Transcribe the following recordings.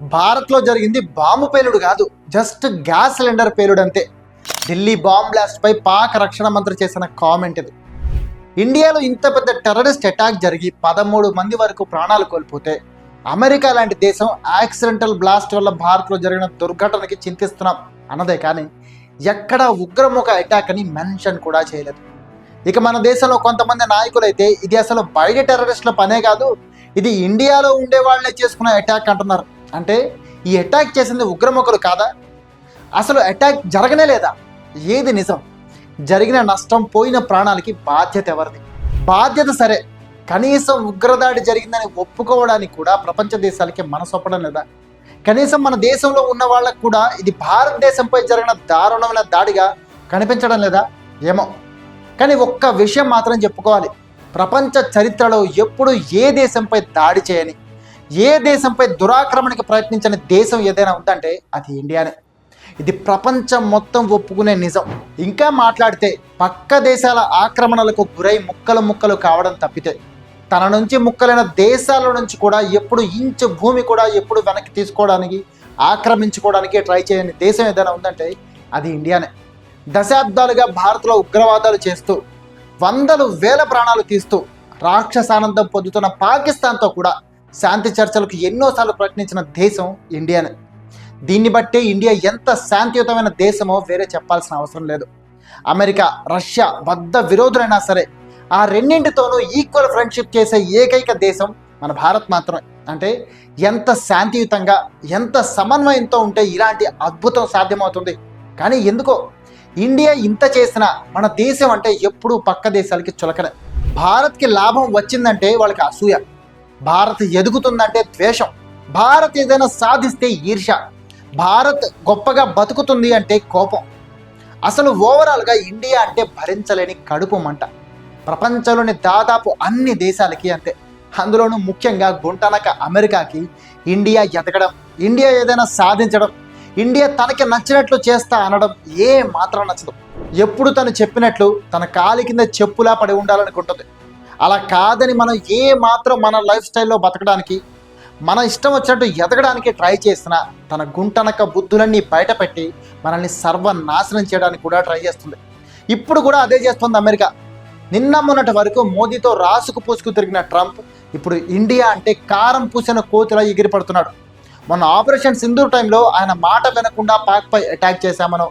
భారత్లో జరిగింది బాంబు పేలుడు కాదు జస్ట్ గ్యాస్ సిలిండర్ పేలుడు అంతే ఢిల్లీ బాంబ్ బ్లాస్ట్పై పాక్ రక్షణ మంత్రి చేసిన కామెంట్ ఇది. ఇండియాలో ఇంత పెద్ద టెర్రరిస్ట్ అటాక్ జరిగి పదమూడు మంది వరకు ప్రాణాలు కోల్పోతే అమెరికా లాంటి దేశం యాక్సిడెంటల్ బ్లాస్ట్ వల్ల భారత్లో జరిగిన దుర్ఘటనకి చింతిస్తున్నాం అన్నదే కానీ ఎక్కడ ఉగ్రముఖ అటాక్ అని మెన్షన్ కూడా చేయలేదు. ఇక మన దేశంలో కొంతమంది నాయకులైతే ఇది అసలు బయట టెర్రరిస్టుల పనే కాదు ఇది ఇండియాలో ఉండే వాళ్ళే చేసుకున్న అటాక్ అంటున్నారు. అంటే ఈ అటాక్ చేసింది ఉగ్రముఖులు కాదా? అసలు అటాక్ జరగనే లేదా? ఏది నిజం? జరిగిన నష్టం పోయిన ప్రాణాలకి బాధ్యత ఎవరిది? బాధ్యత సరే కనీసం ఉగ్రదాడి జరిగిందని ఒప్పుకోవడానికి కూడా ప్రపంచ దేశాలకి మనసొప్పడం లేదా? కనీసం మన దేశంలో ఉన్న వాళ్ళకు కూడా ఇది భారతదేశంపై జరిగిన దారుణమైన దాడిగా కనిపించడం లేదా? ఏమో. కానీ ఒక్క విషయం మాత్రం చెప్పుకోవాలి. ప్రపంచ చరిత్రలో ఎప్పుడు ఏ దేశంపై దాడి చేయని ఏ దేశంపై దురాక్రమణకి ప్రయత్నించని దేశం ఏదైనా ఉందంటే అది ఇండియానే. ఇది ప్రపంచం మొత్తం ఒప్పుకునే నిజం. ఇంకా మాట్లాడితే పక్క దేశాల ఆక్రమణలకు గురై ముక్కలు ముక్కలు కావడం తప్పితే తన నుంచి ముక్కలైన దేశాల నుంచి కూడా ఎప్పుడు ఇంచు భూమి కూడా ఎప్పుడు వెనక్కి తీసుకోవడానికి ఆక్రమించుకోవడానికి ట్రై చేయని దేశం ఏదైనా ఉందంటే అది ఇండియానే. దశాబ్దాలుగా భారత్లో ఉగ్రవాదాలు చేస్తూ వందలు వేల ప్రాణాలు తీస్తూ రాక్షసానందం పొందుతున్న పాకిస్తాన్తో కూడా శాంతి చర్చలకు ఎన్నోసార్లు ప్రయత్నించిన దేశం ఇండియానే. దీన్ని బట్టే ఇండియా ఎంత శాంతియుతమైన దేశమో వేరే చెప్పాల్సిన అవసరం లేదు. అమెరికా రష్యా బద్ద విరోధులైనా సరే ఆ రెండింటితోనూ ఈక్వల్ ఫ్రెండ్షిప్ చేసే ఏకైక దేశం మన భారత్ మాత్రమే. అంటే ఎంత శాంతియుతంగా ఎంత సమన్వయంతో ఉంటే ఇలాంటి అద్భుతం సాధ్యమవుతుంది. కానీ ఎందుకో ఇండియా ఇంత చేసినా మన దేశం అంటే ఎప్పుడూ పక్క దేశాలకి చులకనే. భారత్కి లాభం వచ్చిందంటే వాళ్ళకి అసూయ. భారత్ ఎదుగుతుందంటే ద్వేషం. భారత్ ఏదైనా సాధిస్తే ఈర్ష భారత్ గొప్పగా బతుకుతుంది అంటే కోపం. అసలు ఓవరాల్గా ఇండియా అంటే భరించలేని కడుపు మంట. ప్రపంచంలోని దాదాపు అన్ని దేశాలకి అంతే. అందులోనూ ముఖ్యంగా గుంటనక అమెరికాకి ఇండియా ఎదగడం ఇండియా ఏదైనా సాధించడం ఇండియా తనకి నచ్చినట్లు చేస్తా అనడం ఏ మాత్రం నచ్చదు. ఎప్పుడు తను చెప్పినట్లు తన కాలి కింద చెప్పులా పడి ఉండాలనుకుంటుంది. అలా కాదని మనం ఏ మాత్రం మన లైఫ్ స్టైల్లో బతకడానికి మన ఇష్టం వచ్చినట్టు ఎదగడానికి ట్రై చేసినా తన గుంటనక బుద్ధులన్నీ బయటపెట్టి మనల్ని సర్వనాశనం చేయడానికి కూడా ట్రై చేస్తుంది. ఇప్పుడు కూడా అదే చేస్తుంది అమెరికా. నిన్న మొన్నటి వరకు మోదీతో రాసుకు పూసుకు తిరిగిన ట్రంప్ ఇప్పుడు ఇండియా అంటే కారం పూసిన కోతిలా ఎగిరిపడుతున్నాడు. మొన్న ఆపరేషన్ సింధూర్ టైంలో ఆయన మాట వినకుండా పాక్పై అటాక్ చేశామనో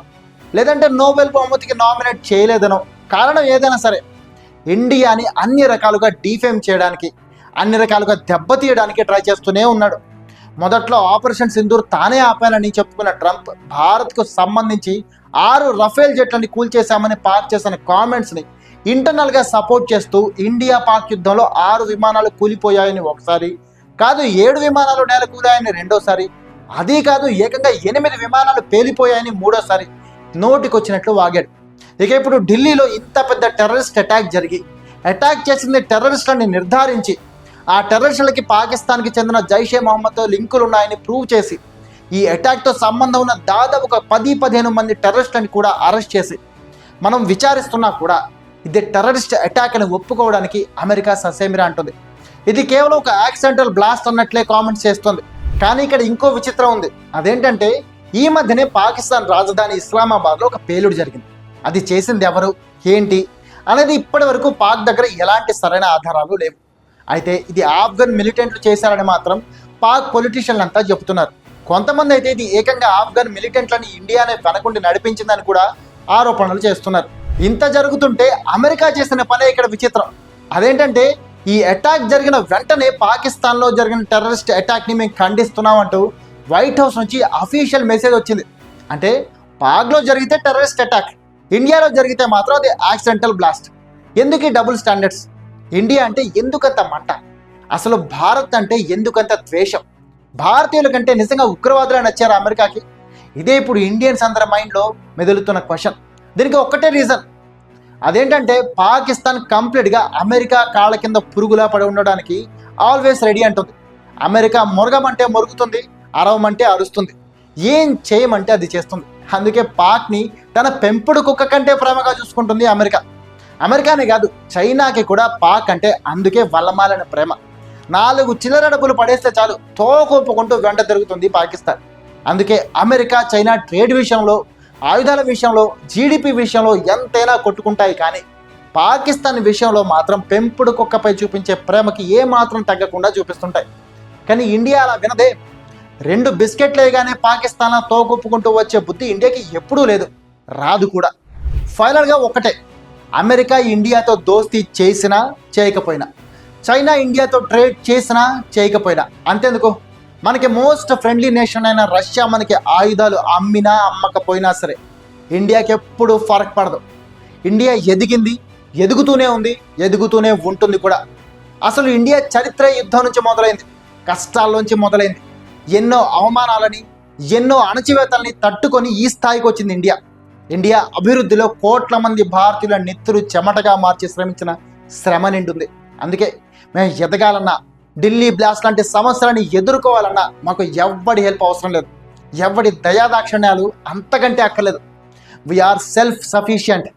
లేదంటే నోబెల్ బహుమతికి నామినేట్ చేయలేదనో కారణం ఏదైనా సరే ఇండియాని అన్ని రకాలుగా డీఫేమ్ చేయడానికి అన్ని రకాలుగా దెబ్బతీయడానికి ట్రై చేస్తూనే ఉన్నాడు. మొదట్లో ఆపరేషన్ సింధూర్ తానే ఆపానని చెప్పుకున్న ట్రంప్ భారత్కు సంబంధించి ఆరు రఫేల్ జెట్లని కూల్చేశామని పాక్ చేసిన కామెంట్స్ని ఇంటర్నల్గా సపోర్ట్ చేస్తూ ఇండియా పాక్ యుద్ధంలో ఆరు విమానాలు కూలిపోయాయని ఒకసారి కాదు ఏడు విమానాలు నేల కూలాయని రెండోసారి అదీ కాదు ఏకంగా ఎనిమిది విమానాలు పేలిపోయాయని మూడోసారి నోటికొచ్చినట్లు వాగాడు. ఇక ఇప్పుడు ఢిల్లీలో ఇంత పెద్ద టెర్రరిస్ట్ అటాక్ జరిగి అటాక్ చేసింది టెర్రరిస్టులని నిర్ధారించి ఆ టెర్రరిస్టులకి పాకిస్తాన్కి చెందిన జైషే మహమ్మద్తో లింకులు ఉన్నాయని ప్రూవ్ చేసి ఈ అటాక్తో సంబంధం ఉన్న దాదాపు ఒక పది పదిహేను మంది టెర్రరిస్టులను కూడా అరెస్ట్ చేసి మనం విచారిస్తున్నా కూడా ఇది టెర్రరిస్ట్ అటాక్ అని ఒప్పుకోవడానికి అమెరికా ససేమిరా అంటుంది. ఇది కేవలం ఒక యాక్సిడెంటల్ బ్లాస్ట్ అన్నట్లే కామెంట్స్ చేస్తుంది. కానీ ఇక్కడ ఇంకో విచిత్రం ఉంది. అదేంటంటే ఈ మధ్యనే పాకిస్తాన్ రాజధాని ఇస్లామాబాద్లో ఒక పేలుడు జరిగింది. అది చేసింది ఎవరు? ఏంటి? అనేది ఇప్పటి వరకు పాక్ దగ్గర ఎలాంటి సరైన ఆధారాలు లేవు. అయితే ఇది ఆఫ్ఘన్ మిలిటెంట్లు చేశారని మాత్రం పాక్ పొలిటీషియన్లు అంతా చెబుతున్నారు. కొంతమంది అయితే ఇది ఏకంగా ఆఫ్ఘన్ మిలిటెంట్లని ఇండియానే వెనకుండి నడిపించిందని కూడా ఆరోపణలు చేస్తున్నారు. ఇంత జరుగుతుంటే అమెరికా చేసిన పనే ఇక్కడ విచిత్రం. అదేంటంటే ఈ అటాక్ జరిగిన వెంటనే పాకిస్తాన్లో జరిగిన టెర్రరిస్ట్ అటాక్ని మేము ఖండిస్తున్నామంటూ వైట్ హౌస్ నుంచి అఫీషియల్ మెసేజ్ వచ్చింది. అంటే పాక్లో జరిగితే టెర్రరిస్ట్ అటాక్ ఇండియాలో జరిగితే మాత్రం అది యాక్సిడెంటల్ బ్లాస్ట్ ఎందుకు ఈ డబుల్ స్టాండర్డ్స్ ఇండియా అంటే ఎందుకంత మంట? అసలు భారత్ అంటే ఎందుకంత ద్వేషం? భారతీయుల కంటే నిజంగా ఉగ్రవాదులు నచ్చారు అమెరికాకి? ఇదే ఇప్పుడు ఇండియన్స్ అందరి మైండ్లో మెదులుతున్న క్వశ్చన్ దీనికి ఒక్కటే రీజన్ అదేంటంటే పాకిస్తాన్ కంప్లీట్గా అమెరికా కాళ్ళ కింద పురుగులా పడి ఉండడానికి ఆల్వేస్ రెడీ అంటుంది. అమెరికా మురగమంటే మురుగుతుంది అరవమంటే అరుస్తుంది. ఏం చేయమంటే అది చేస్తుంది. అందుకే పాక్ని తన పెంపుడు కుక్క కంటే ప్రేమగా చూసుకుంటుంది అమెరికా. అమెరికానే కాదు చైనాకి కూడా పాక్ అంటే అందుకే వల్లమాలని ప్రేమ. నాలుగు చిల్లర డబ్బులు పడేస్తే చాలు తోకొప్పుకుంటూ వెంట తిరుగుతుంది పాకిస్తాన్. అందుకే అమెరికా చైనా ట్రేడ్ విషయంలో ఆయుధాల విషయంలో జీడిపి విషయంలో ఎంతైనా కొట్టుకుంటాయి కానీ పాకిస్తాన్ విషయంలో మాత్రం పెంపుడు కుక్కపై చూపించే ప్రేమకి ఏమాత్రం తగ్గకుండా చూపిస్తుంటాయి. కానీ ఇండియా అలా వినదే. రెండు బిస్కెట్లు వేయగానే పాకిస్తాన్ తోగొప్పుకుంటూ వచ్చే బుద్ధి ఇండియాకి ఎప్పుడూ లేదు. రాదు కూడా. ఫైనల్గా ఒకటే. అమెరికా ఇండియాతో దోస్తీ చేసినా చేయకపోయినా. చైనా ఇండియాతో ట్రేడ్ చేసినా చేయకపోయినా. అంతేందుకు? మనకి మోస్ట్ ఫ్రెండ్లీ నేషన్ అయిన రష్యా మనకి ఆయుధాలు అమ్మినా అమ్మకపోయినా సరే ఇండియాకి ఎప్పుడు ఫరక్ పడదు. ఇండియా ఎదిగింది ఎదుగుతూనే ఉంది ఎదుగుతూనే ఉంటుంది కూడా. అసలు ఇండియా చరిత్ర యుద్ధం నుంచి మొదలైంది కష్టాల్లోంచి మొదలైంది. ఎన్నో అవమానాలని ఎన్నో అణచివేతల్ని తట్టుకొని ఈ స్థాయికి వచ్చింది ఇండియా. ఇండియా అభివృద్ధిలో కోట్ల మంది భారతీయుల నెత్తురు చెమటగా మార్చి శ్రమించిన శ్రమ నిండుంది. అందుకే మేము ఎదగాలన్నా ఢిల్లీ బ్లాస్ట్ లాంటి సమస్యలని ఎదుర్కోవాలన్నా మాకు ఎవ్వడి హెల్ప్ అవసరం లేదు. ఎవడి దయాదాక్షిణ్యాలు అంతకంటే అక్కర్లేదు. We are self sufficient